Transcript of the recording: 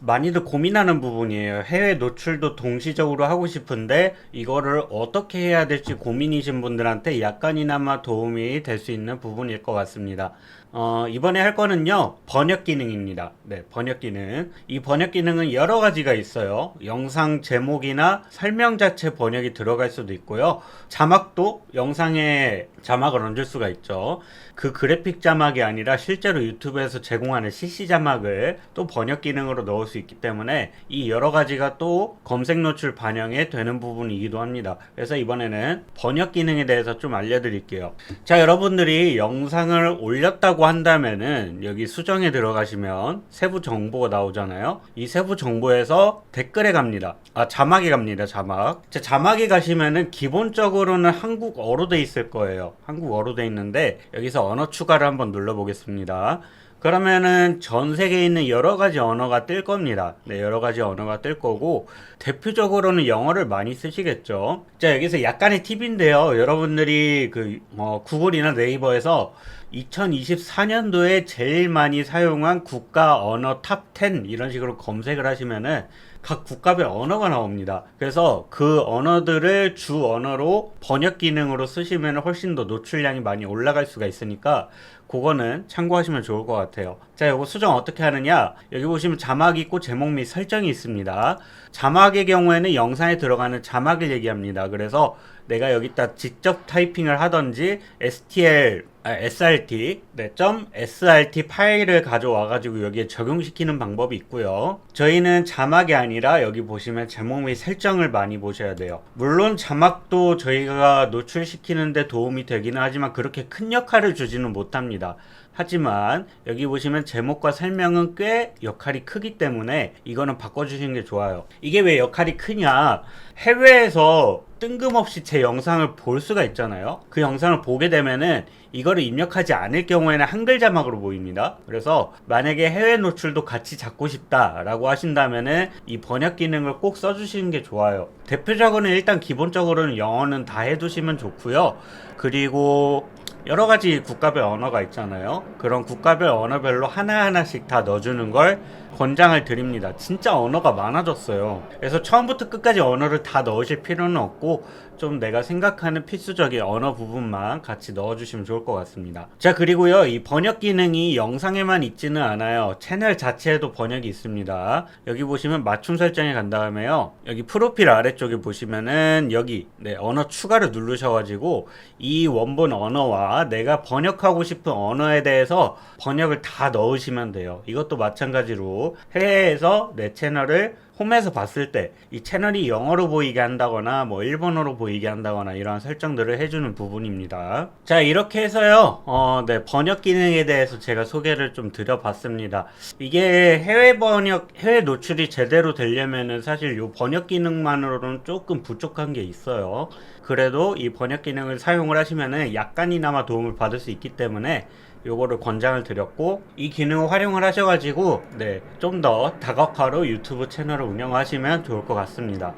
많이들 고민하는 부분이에요. 해외 노출도 동시적으로 하고 싶은데 이거를 어떻게 해야 될지 고민이신 분들한테 약간이나마 도움이 될 수 있는 부분일 것 같습니다. 어, 이번에 할 거는요, 번역 기능입니다. 네, 번역 기능. 이 번역 기능은 여러 가지가 있어요. 영상 제목이나 설명 자체 번역이 들어갈 수도 있고요. 자막도 영상에 자막을 얹을 수가 있죠. 그 그래픽 자막이 아니라 실제로 유튜브에서 제공하는 CC 자막을 또 번역 기능으로 넣을 수 있기 때문에 이 여러 가지가 또 검색 노출 반영에 되는 부분이기도 합니다. 그래서 이번에는 번역 기능에 대해서 좀 알려드릴게요. 자, 여러분들이 영상을 올렸다고 한다면은 여기 수정에 들어가시면 세부 정보가 나오잖아요. 이 세부 정보에서 댓글에 갑니다. 아, 자막에 갑니다. 자막. 자, 자막에 가시면은 기본적으로는 한국어로 돼 있을 거예요. 한국어로 돼 있는데 여기서 언어 추가를 한번 눌러보겠습니다. 그러면은 전 세계에 있는 여러 가지 언어가 뜰 겁니다. 네, 여러 가지 언어가 뜰 거고 대표적으로는 영어를 많이 쓰시겠죠. 자, 여기서 약간의 팁인데요. 여러분들이 그 어, 구글이나 네이버에서 2024년도에 제일 많이 사용한 국가 언어 탑 10 이런 식으로 검색을 하시면은 각 국가별 언어가 나옵니다. 그래서 그 언어들을 주 언어로 번역 기능으로 쓰시면 훨씬 더 노출량이 많이 올라갈 수가 있으니까 그거는 참고하시면 좋을 것 같아요. 자, 요거 수정 어떻게 하느냐? 여기 보시면 자막이 있고 제목 및 설정이 있습니다. 자막의 경우에는 영상에 들어가는 자막을 얘기합니다. 그래서 내가 여기다 직접 타이핑을 하던지 STL 아, SRT, 네, .srt 파일을 가져와가지고 여기에 적용시키는 방법이 있고요. 저희는 자막이 아니라 여기 보시면 제목 및 설정을 많이 보셔야 돼요. 물론 자막도 저희가 노출시키는데 도움이 되기는 하지만 그렇게 큰 역할을 주지는 못합니다. 하지만 여기 보시면 제목과 설명은 꽤 역할이 크기 때문에 이거는 바꿔주시는 게 좋아요. 이게 왜 역할이 크냐? 해외에서 뜬금없이 제 영상을 볼 수가 있잖아요. 그 영상을 보게 되면은 이거를 입력하지 않을 경우에는 한글 자막으로 보입니다. 그래서 만약에 해외 노출도 같이 잡고 싶다라고 하신다면은 이 번역 기능을 꼭 써주시는 게 좋아요. 대표적으로는 일단 기본적으로는 영어는 다 해두시면 좋고요. 그리고 여러 가지 국가별 언어가 있잖아요. 그런 국가별 언어별로 하나하나씩 다 넣어주는 걸 권장을 드립니다. 진짜 언어가 많아졌어요. 그래서 처음부터 끝까지 언어를 다 넣으실 필요는 없고 좀 내가 생각하는 필수적인 언어 부분만 같이 넣어주시면 좋을 것 같습니다. 자, 그리고요, 이 번역 기능이 영상에만 있지는 않아요. 채널 자체에도 번역이 있습니다. 여기 보시면 맞춤 설정에 간 다음에요. 여기 프로필 아래쪽에 보시면은 여기 네, 언어 추가를 누르셔가지고 이 원본 언어와 내가 번역하고 싶은 언어에 대해서 번역을 다 넣으시면 돼요. 이것도 마찬가지로 해외에서 내 채널을 홈에서 봤을 때 이 채널이 영어로 보이게 한다거나 뭐 일본어로 보이게 한다거나 이런 설정들을 해주는 부분입니다. 자 이렇게 해서요, 어, 네 번역 기능에 대해서 제가 소개를 좀 드려봤습니다. 이게 해외 번역, 해외 노출이 제대로 되려면은 사실 요 번역 기능만으로는 조금 부족한 게 있어요. 그래도 이 번역 기능을 사용을 하시면은 약간이나마 도움을 받을 수 있기 때문에 요거를 권장을 드렸고 이 기능을 활용을 하셔가지고 네 좀 더 다각화로 유튜브 채널을 운영하시면 좋을 것 같습니다.